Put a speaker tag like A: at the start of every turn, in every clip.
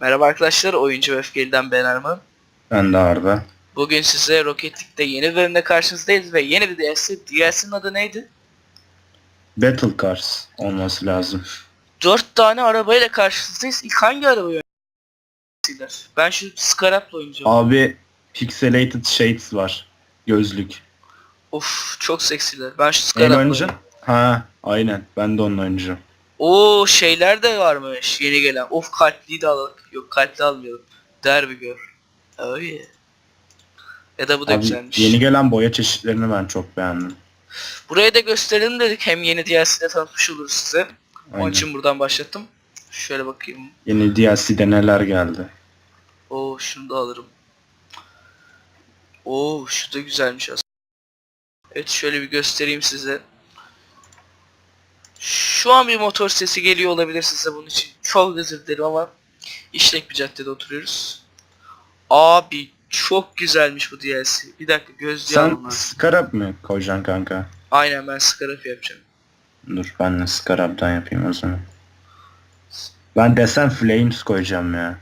A: Merhaba arkadaşlar, Oyuncu Öfkeli'den ben Arman.
B: Ben de Arda.
A: Bugün size Rocket League'de yeni bölümde karşınızdayız ve yeni bir DLC. DLC'nin adı neydi?
B: Battle Cars olması lazım.
A: 4 tane arabayla karşınızdayız. İlk hangi arabayı oynayacaklar? Ben şu Scarab'la oynayacağım.
B: Abi Pixelated Shades var. Gözlük.
A: Of çok seksiler. Ben şu Scarab'la oynayacağım.
B: Ha aynen. Ben de onunla oynayacağım.
A: Oo şeyler de varmış yeni gelen. Of kalpli de alalım. Yok kalpli almayalım. Derby gör. Oh yeah. Ya da bu da
B: Abi,
A: güzelmiş.
B: yeni gelen boya çeşitlerini ben çok beğendim.
A: Buraya da gösterelim dedik. Hem yeni DLC'de tanıtmış oluruz size. Onun
B: Aynen.
A: için buradan başlattım. Şöyle bakayım.
B: Yeni DLC'de neler geldi.
A: Oo şunu da alırım. Oo şu da güzelmiş aslında. Evet şöyle bir göstereyim size. Şu an bir motor sesi geliyor olabilir size bunun için. Çok özür dilerim ama işlek bir caddede oturuyoruz. Abi çok güzelmiş bu DLC. Bir dakika gözlüğü
B: Sen. Scarab mı koyacaksın kanka?
A: Aynen ben scaraf yapacağım.
B: Dur ben de Scarab'dan yapayım o zaman. Ben desen Flames koyacağım ya.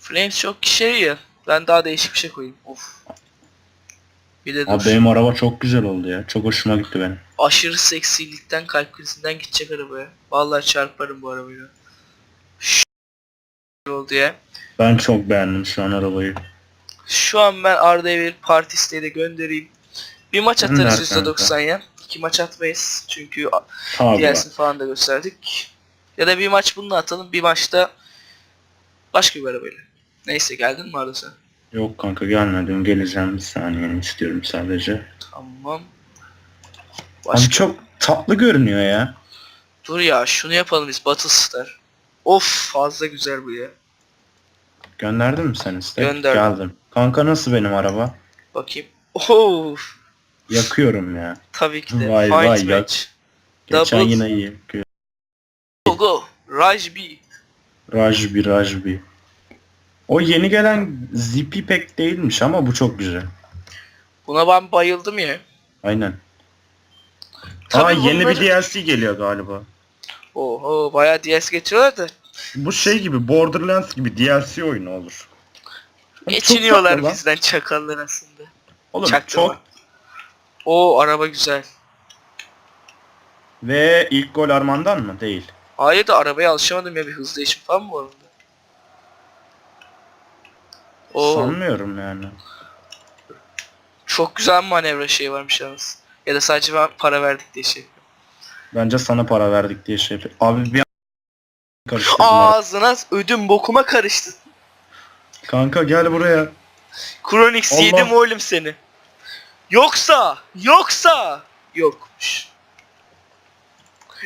A: Flames çok şey ya. Ben daha değişik bir şey koyayım. Of. Bir de dur.
B: Abi benim araba çok güzel oldu ya. Çok hoşuma gitti benim.
A: aşırı seksilikten kalp krizinden gidecek arabaya. Vallahi çarparım bu arabayla. Ş- oldu ya.
B: Ben çok beğendim şu an arabayı.
A: Şu an ben Arda'ya bir parti isteği de göndereyim. Bir maç
B: Gönder
A: atarız
B: kanka.
A: %90 ya. İki maç atmayız. Çünkü
B: Abi
A: diğersini falan da gösterdik. Ya da bir maç bununla atalım. Bir maçta başka bir arabayla. Neyse geldin mi Arda sen?
B: Yok kanka gelmedim. Geleceğim bir saniye istiyorum sadece.
A: Tamam.
B: Abi
A: Başka.
B: çok tatlı görünüyor ya.
A: Dur ya şunu yapalım biz Battlestar. Of fazla güzel bu ya.
B: Gönderdin mi sen istek?
A: Gönderdim.
B: Geldim. Kanka nasıl benim araba?
A: Bakayım. Of.
B: Yakıyorum ya.
A: Tabii ki de.
B: Vay,
A: Fight
B: vay,
A: match.
B: yak. Geçen
A: Double-
B: yine iyi.
A: Go go. Raj B.
B: Rajbi Rajbi. O yeni gelen Zippy pek değilmiş ama bu çok güzel.
A: Buna ben bayıldım ya.
B: Aynen.
A: Tabii
B: Aa yeni
A: bunları-
B: bir DLC geliyor galiba.
A: Oho bayağı DS getiriyorlar da.
B: Bu şey gibi Borderlands gibi DLC oyunu olur. Çok
A: Geçiniyorlar
B: lan.
A: bizden çakallar aslında.
B: Oğlum
A: Çaktırma.
B: çok
A: O araba güzel.
B: ve ilk gol Arman'dan mı? Değil.
A: Hayır da arabaya alışamadım ya bir hız değişim falan mı var orada? Oo
B: Sanmıyorum yani.
A: çok güzel manevra şey varmış yalnız. Ya da sadece ben para verdik diye şey.
B: Bence sana para verdik diye şey yapıyor. Abi bir an karıştırdım.
A: Ağzına ödüm bokuma karıştı.
B: Kanka gel buraya.
A: Chronix
B: Allah.
A: yedim oğlum seni. Yoksa, yoksa yokmuş.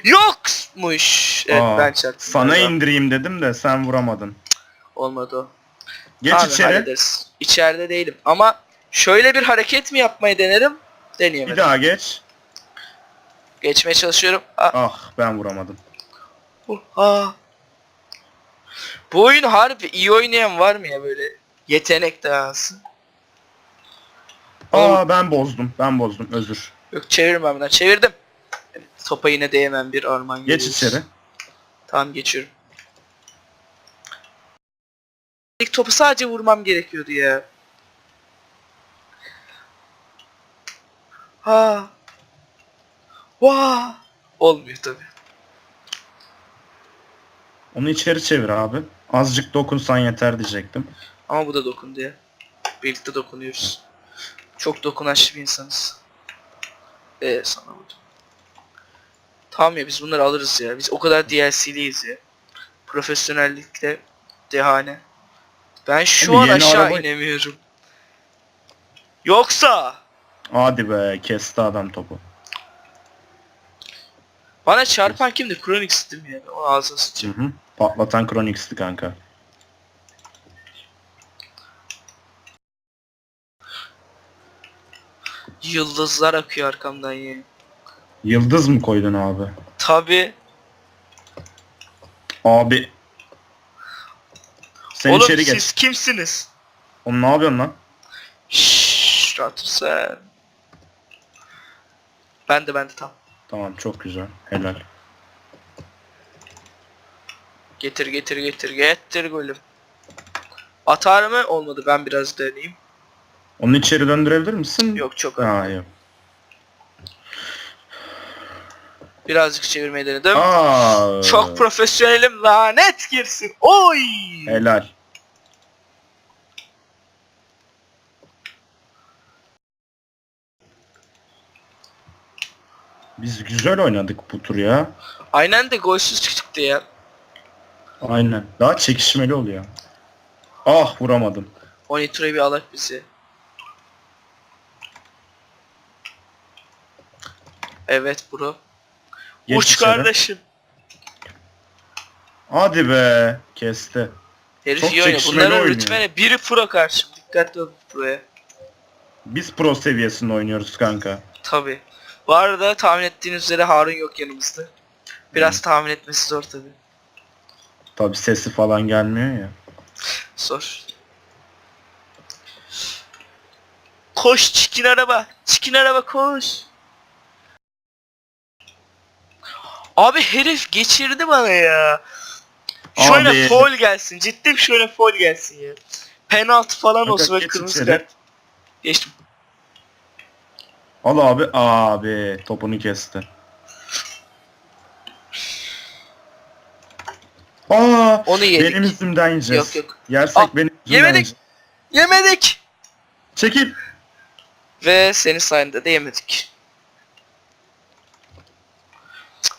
A: Yokmuş. Evet
B: Aa,
A: ben çaktım.
B: Sana indireyim dedim de sen vuramadın.
A: Olmadı o.
B: Geç
A: Tamam,
B: içeri.
A: hallederiz. İçeride değilim ama şöyle bir hareket mi yapmayı denerim?
B: Bir
A: Deneyemedim.
B: daha geç.
A: Geçmeye çalışıyorum. Ah,
B: Ah ben vuramadım.
A: ah. Bu oyun harbi iyi oynayan var mı ya böyle yetenek dahası?
B: Aa ben bozdum. Ben bozdum. Özür.
A: Yok çevirme ben. Çevirdim. Topa yine değmem bir arman
B: Geç
A: görüyoruz.
B: içeri.
A: Tamam geçiyorum. İlk topu sadece vurmam gerekiyordu ya. Ha. Vaa. Olmuyor tabi.
B: Onu içeri çevir abi. Azıcık dokunsan yeter diyecektim.
A: Ama bu da dokundu ya. Birlikte dokunuyoruz. Çok dokunaçlı bir insanız. Eee sana vurdum. Tamam ya biz bunları alırız ya. Biz o kadar DLC'liyiz ya. Profesyonellikte dehane. Ben şu
B: Abi
A: an
B: yeni
A: aşağı
B: araba-
A: inemiyorum. Yoksa
B: Hadi be kesti adam topu.
A: bana çarpan kimdi? Chronix değil mi ya? O ağzına
B: Hı
A: sıçayım.
B: hı. Patlatan Chronix'ti kanka.
A: Yıldızlar akıyor arkamdan ya.
B: Yıldız mı koydun abi?
A: Tabi.
B: Abi. Sen
A: Oğlum
B: içeri
A: siz
B: geç.
A: kimsiniz?
B: Oğlum ne yapıyorsun lan?
A: Şşş, rahat ol sen. Ben de ben de tamam.
B: Tamam çok güzel. Helal.
A: Getir getir getir getir golüm. Atar mı? Olmadı. Ben biraz deneyeyim.
B: Onu içeri döndürebilir misin?
A: Yok çok
B: Ha yok.
A: Birazcık çevirmeyi denedim.
B: Aa,
A: Çok profesyonelim lanet girsin. Oy!
B: Helal. Biz güzel oynadık bu tur ya.
A: Aynen de golsüz çıktı ya.
B: Aynen. Daha çekişmeli oluyor. Ah vuramadım.
A: O nitroyu bir alak bizi. Evet bro.
B: Geç
A: Uç
B: içeri.
A: kardeşim.
B: Hadi be. Kesti.
A: Herif
B: Çok
A: iyi oynuyor.
B: çekişmeli
A: Bunların
B: oynuyor.
A: rütbene biri pro karşı. Dikkatli ol proya.
B: Biz pro seviyesinde oynuyoruz kanka.
A: Tabi. Bu arada tahmin ettiğiniz üzere Harun yok yanımızda. Biraz tahmin etmesi zor tabi.
B: Tabi sesi falan gelmiyor ya.
A: Zor. Koş çikin araba. Çikin araba koş. Abi herif geçirdi bana ya. Oyuna
B: Abi.
A: foul gelsin. Ciddiyim şu oyuna foul gelsin ya. Penaltı falan
B: Kanka
A: olsun ve
B: geç
A: kırmızı
B: içeri.
A: kart. Geçtim.
B: Al abi. Abi topunu kesti. Aa,
A: Onu yedik.
B: benim yüzümden yiyeceğiz.
A: Yok, yok.
B: Yersek
A: Ah,
B: benim yüzümden
A: yemedik.
B: yiyeceğiz.
A: Yemedik.
B: Çekil.
A: Ve senin sayende de yemedik.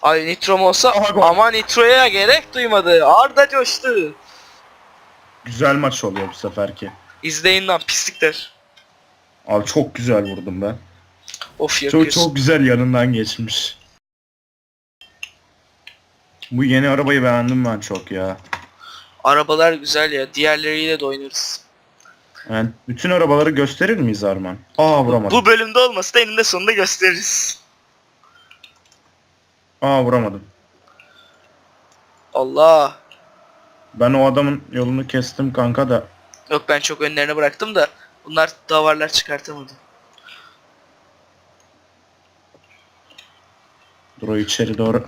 A: Ay nitrom olsa
B: Aha, gol.
A: ama nitroya gerek duymadı. Arda coştu.
B: Güzel maç oluyor bu seferki.
A: İzleyin lan pislikler.
B: Abi çok güzel vurdum ben.
A: Of
B: Çok
A: yakıyorsun.
B: çok güzel yanından geçmiş. Bu yeni arabayı beğendim ben çok ya.
A: Arabalar güzel ya. Diğerleriyle de oynarız.
B: Yani bütün arabaları gösterir miyiz Arman? Aa vuramadım.
A: Bu bölümde olmasa da eninde sonunda gösteririz.
B: Aa vuramadım.
A: Allah.
B: Ben o adamın yolunu kestim kanka da.
A: Yok ben çok önlerine bıraktım da bunlar davarlar çıkartamadı.
B: Dur o içeri doğru.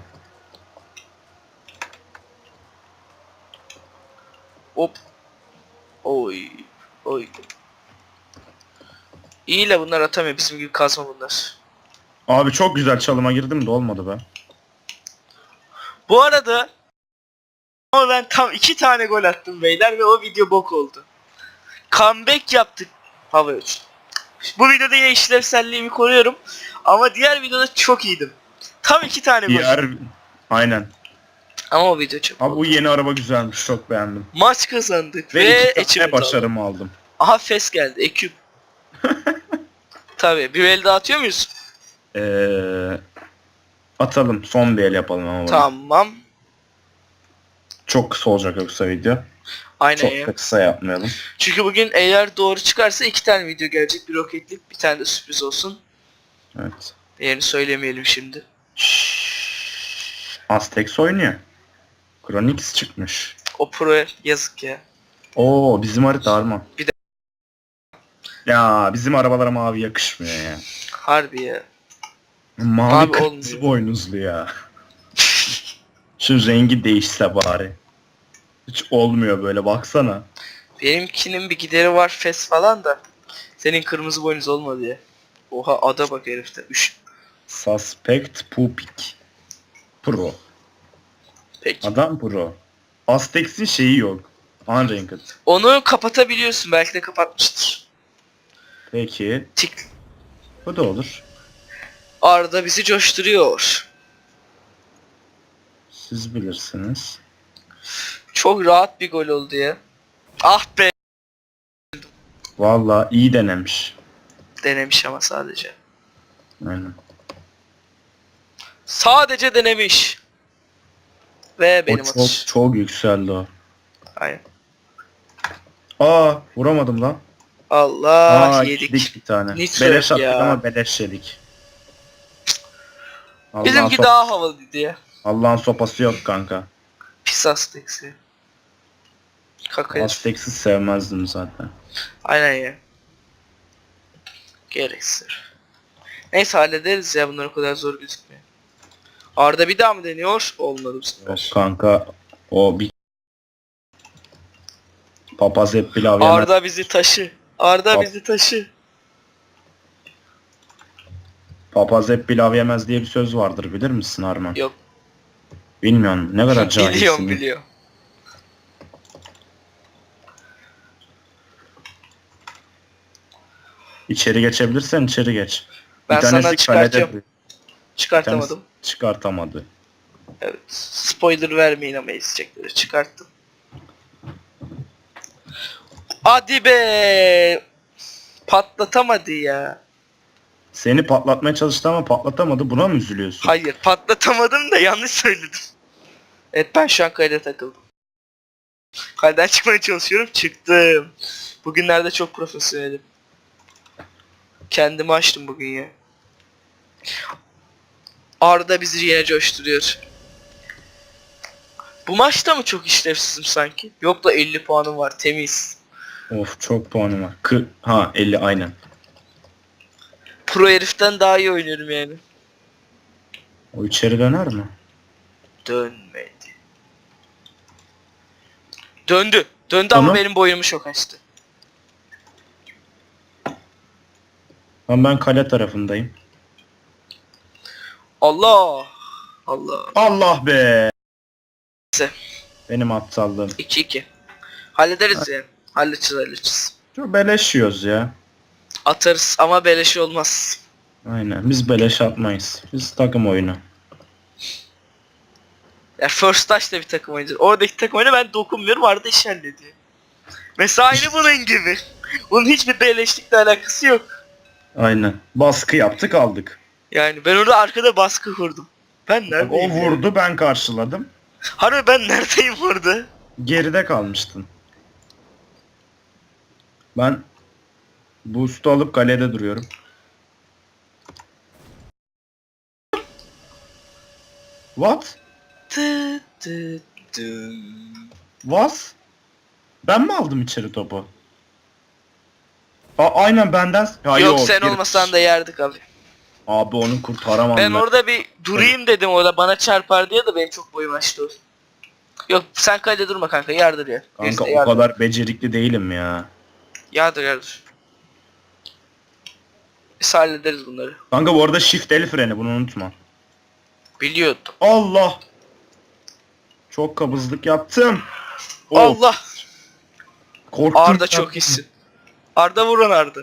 A: Hop. Oy. Oy. İyi de bunlar atamıyor. Bizim gibi kazma bunlar.
B: Abi çok güzel çalıma girdim de olmadı be.
A: Bu arada ama ben tam iki tane gol attım beyler ve o video bok oldu. Comeback yaptık hava. Bu videoda yine işlevselliğimi koruyorum. Ama diğer videoda çok iyiydim. Tam iki tane gol.
B: Diğer... Aynen.
A: Ama o video çok.
B: Abi bu yeni araba güzelmiş çok beğendim.
A: Maç kazandık
B: Ve,
A: ve,
B: iki tane başarımı aldım.
A: Aha fes geldi. Eküp. Tabi bir el daha atıyor muyuz?
B: Ee, atalım. Son bir el yapalım ama. bunu.
A: Tamam.
B: Çok kısa olacak yoksa video.
A: Aynen
B: Çok
A: ya.
B: da kısa yapmayalım.
A: Çünkü bugün eğer doğru çıkarsa iki tane video gelecek. Bir roketlik bir tane de sürpriz olsun.
B: Evet.
A: Diğerini söylemeyelim şimdi.
B: Aztex oynuyor. Chronix çıkmış.
A: O pro yazık ya.
B: Oo bizim harita Arman.
A: Bir de-
B: Ya bizim arabalara mavi yakışmıyor ya.
A: Harbi ya.
B: Mavi
A: Abi
B: kırmızı
A: olmuyor.
B: boynuzlu ya. Şu rengi değişse bari. Hiç olmuyor böyle baksana.
A: Benimkinin bir gideri var fes falan da. Senin kırmızı boynuz olmadı ya. Oha ada bak herifte. Üş.
B: Suspect Pupik. Pro.
A: Peki.
B: Adam pro. Aztex'in şeyi yok. Unranked.
A: Onu kapatabiliyorsun. Belki de kapatmıştır.
B: Peki.
A: Tik.
B: Bu da olur.
A: Arda bizi coşturuyor.
B: Siz bilirsiniz.
A: Çok rahat bir gol oldu ya. Ah be.
B: Valla iyi denemiş.
A: Denemiş ama sadece.
B: Aynen.
A: Sadece denemiş. Ve benim
B: o çok,
A: atış.
B: çok yükseldi o.
A: Aynen.
B: Aa vuramadım lan.
A: Allah
B: Aa
A: yedik.
B: yedik bir tane.
A: Nitro
B: beleş attık
A: ya.
B: ama beleş yedik. Allah'ın,
A: Bizimki daha havalıydı ya.
B: Allah'ın sopası yok kanka.
A: Pis Aztex'i. Kaka herif.
B: Sevmezdim zaten.
A: Aynen ya. Gereksiz. Neyse hallederiz ya bunlar o kadar zor gözükmüyor. Arda bir daha mı deniyor? Olmadı bu
B: Yok
A: sefer.
B: kanka o bir Papaz hep pilav yemez.
A: Arda bizi taşı. Arda
B: Bak.
A: bizi taşı.
B: Papaz hep pilav yemez diye bir söz vardır bilir misin Arman?
A: Yok.
B: Bilmiyorum ne kadar cahilsin.
A: biliyorum biliyorum.
B: İçeri geçebilirsen içeri geç.
A: Ben
B: Bir
A: sana
B: kalede. Bir
A: Çıkartamadım.
B: tanesi çıkartamadı.
A: Evet. Spoiler vermeyin ama izleyecekleri çıkarttım. Hadi be. Patlatamadı ya.
B: Seni patlatmaya çalıştı ama patlatamadı. Buna mı üzülüyorsun?
A: Hayır patlatamadım da yanlış söyledim. Evet ben şu an kayda takıldım. Kaydan çıkmaya çalışıyorum. Çıktım. Bugünlerde çok profesyonelim. Kendimi açtım bugün ya. Arda bizi yine coşturuyor. Bu maçta mı çok işlevsizim sanki? Yok da 50 puanım var temiz.
B: Of çok puanım var. Kı ha 50 aynen.
A: Pro heriften daha iyi oynuyorum yani.
B: O içeri döner mi?
A: Dönmedi. Döndü. Döndü ama
B: Onu-
A: benim boynumu çok açtı.
B: Lan ben kale tarafındayım.
A: Allah. Allah.
B: Allah be.
A: Neyse.
B: Benim aptallığım.
A: 2-2. Hallederiz ya. Halledeceğiz halledeceğiz.
B: Çok beleş yiyoruz ya.
A: Atarız ama beleş olmaz.
B: Aynen. Biz beleş atmayız. Biz takım oyunu.
A: Ya First Touch da bir takım oyuncu. Oradaki takım oyunu ben dokunmuyorum Arda iş hallediyor. Mesela aynı bunun gibi. Bunun hiçbir beleşlikle alakası yok.
B: Aynen. Baskı yaptık aldık.
A: Yani ben orada arkada baskı kurdum. Ben
B: O
A: neredeyim? ya?
B: vurdu ben karşıladım.
A: Harbi ben neredeyim burada?
B: Geride kalmıştın. Ben boost'u alıp kalede duruyorum. What?
A: Tı tı tım.
B: Was? Ben mi aldım içeri topu? A aynen benden. Ha,
A: yok, sen
B: geri-
A: olmasan da yerdik abi.
B: Abi onu kurtaramam
A: Ben orada bir durayım dedim orada bana çarpar diye de benim çok boyum açtı o. Yok sen kalede durma kanka yardır ya.
B: Kanka
A: de
B: o
A: yardır.
B: kadar becerikli değilim ya.
A: Yardır yardır. Biz hallederiz bunları.
B: Kanka bu arada shift el freni bunu unutma.
A: Biliyordum.
B: Allah. Çok kabızlık yaptım. Of,
A: Allah!
B: korktum
A: Arda çok iyisin. Arda vuran Arda.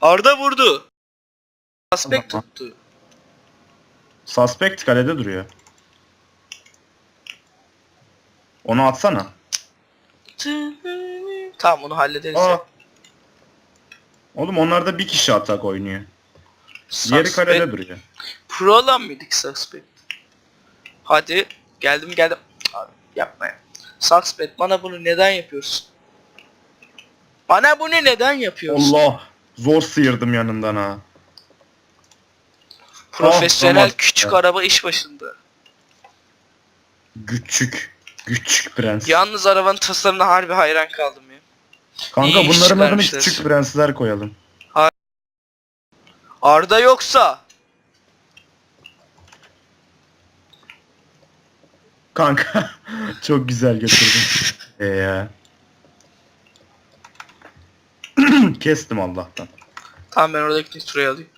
A: Arda vurdu. Aspekt
B: Tamam.
A: tuttu.
B: Suspect kalede duruyor. Onu atsana.
A: Tamam onu hallederiz.
B: Aa.
A: ya.
B: Oğlum onlarda bir kişi atak oynuyor. Diğeri
A: Suspect-
B: kalede duruyor.
A: Pro olan mıydık Suspect? Hadi. Geldim geldim. Abi yapma ya. Suspect bana bunu neden yapıyorsun? Bana bunu neden yapıyorsun?
B: Allah. Zor sıyırdım yanından ha.
A: Profesyonel
B: Ah, tamam.
A: küçük
B: Ya.
A: araba iş başında.
B: Küçük. Küçük prens.
A: Yalnız arabanın tasarımına harbi hayran kaldım.
B: Kanka
A: iyi iş
B: bunların adını
A: çıkarmışlar.
B: küçük prensler koyalım.
A: Arda yoksa
B: Kanka çok güzel götürdün. Ee ya. Kestim Allah'tan.
A: Tamam ben oradaki turayı alayım.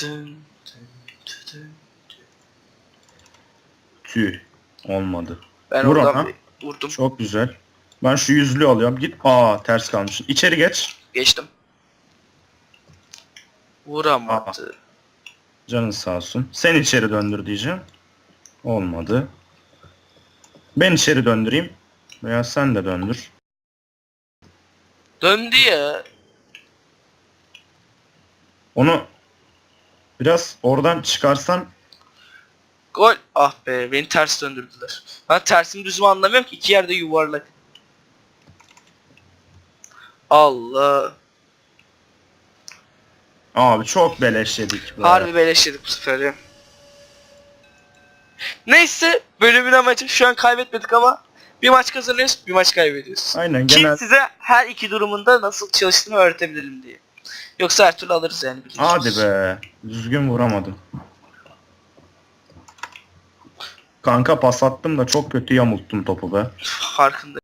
A: Dın, dın, dın, dın.
B: Tüh. Olmadı.
A: Ben
B: Vur
A: oradan
B: ona.
A: vurdum.
B: Çok güzel. Ben şu yüzlüğü alıyorum. Git. Aa ters kalmışsın. İçeri geç.
A: Geçtim. Vuramadı.
B: Canın sağ olsun. Sen içeri döndür diyeceğim. Olmadı. Ben içeri döndüreyim. Veya sen de döndür.
A: Döndü ya.
B: Onu biraz oradan çıkarsan
A: Gol. Ah be beni ters döndürdüler. Ben tersimi düzümü anlamıyorum ki iki yerde yuvarlak. Allah.
B: abi çok beleş yedik. be.
A: Harbi beleş yedik bu sefer ya. Neyse bölümün amacı şu an kaybetmedik ama bir maç kazanıyoruz bir maç kaybediyoruz.
B: Aynen
A: Kim
B: genel.
A: size her iki durumunda nasıl çalıştığını öğretebilirim diye. Yoksa her türlü alırız yani.
B: Hadi be. Düzgün vuramadım. Kanka pas attım da çok kötü yamulttum topu be.
A: Farkında.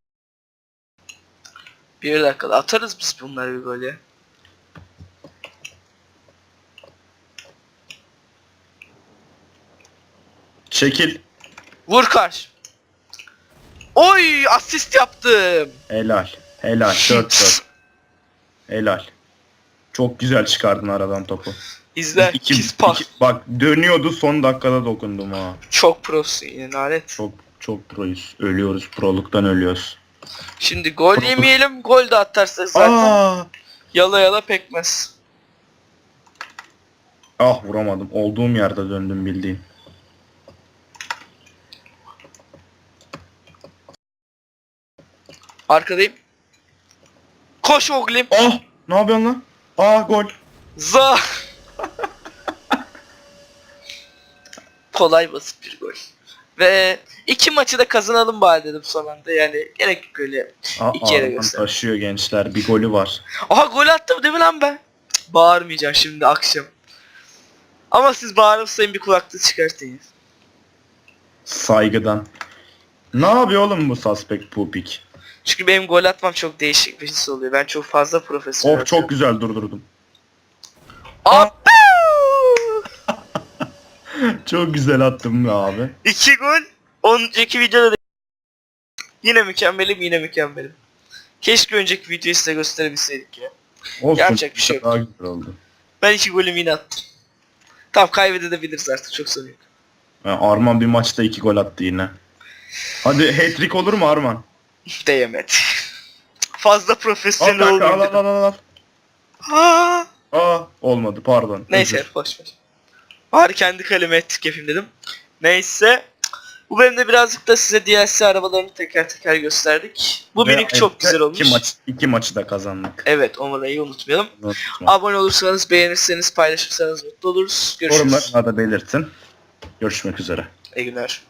A: Bir dakikada atarız biz bunları bir ya.
B: Çekil.
A: Vur karşı. Oy asist yaptım.
B: Helal. Helal. 4-4. Helal. Çok güzel çıkardın aradan topu.
A: İzle.
B: İki-
A: pis pas.
B: iki- bak dönüyordu son dakikada dokundum ha.
A: Çok prosun yine lanet.
B: Çok çok proyuz. Ölüyoruz. Proluktan ölüyoruz.
A: Şimdi gol yemeyelim. Gol de atarsak zaten
B: Aa!
A: yala yala pekmez.
B: Ah vuramadım. Olduğum yerde döndüm bildiğin.
A: Arkadayım. Koş oğlum.
B: Ah! Ne yapıyorsun lan? Aa gol.
A: Za. Kolay basit bir gol. Ve iki maçı da kazanalım bari dedim son anda. Yani gerek yok öyle.
B: Aa,
A: İki yere
B: Arman
A: göster.
B: taşıyor gençler. Bir golü var.
A: Aha gol attım değil mi lan ben? Cık, Bağırmayacağım şimdi akşam. Ama siz bağırırsanız bir kulaklığı çıkartın.
B: Saygıdan. Ne yapıyor oğlum bu suspect pupik?
A: Çünkü benim gol atmam çok değişik bir his oluyor. Ben çok fazla profesyonel.
B: Of çok güzel durdurdum.
A: Aa!
B: Çok güzel attım be abi.
A: İki gol. Önceki videoda da yine mükemmelim yine mükemmelim. Keşke önceki videoyu size gösterebilseydik ya.
B: Olsun.
A: Gerçek bir şey yok.
B: Daha güzel oldu.
A: Ben iki golümü yine attım. Tamam kaybedebiliriz artık çok sorun yok.
B: Ha, Arman bir maçta iki gol attı yine. Hadi hat-trick olur mu Arman?
A: Değemedi. Fazla
B: Al
A: profesyonel
B: al
A: oldum.
B: al al al. al.
A: Ha.
B: Aa olmadı pardon.
A: Neyse
B: Özür.
A: boş ver. Bari kendi kaleme ettik yapayım dedim. Neyse. Bu bölümde birazcık da size DLC arabalarını teker teker gösterdik. Bu
B: Ve
A: minik çok güzel olmuş.
B: İki, maç, iki maçı da kazandık.
A: Evet orayı unutmayalım.
B: Unutma.
A: Abone olursanız, beğenirseniz, paylaşırsanız mutlu oluruz. Görüşürüz.
B: Yorumlarına da belirtin. Görüşmek üzere.
A: İyi günler.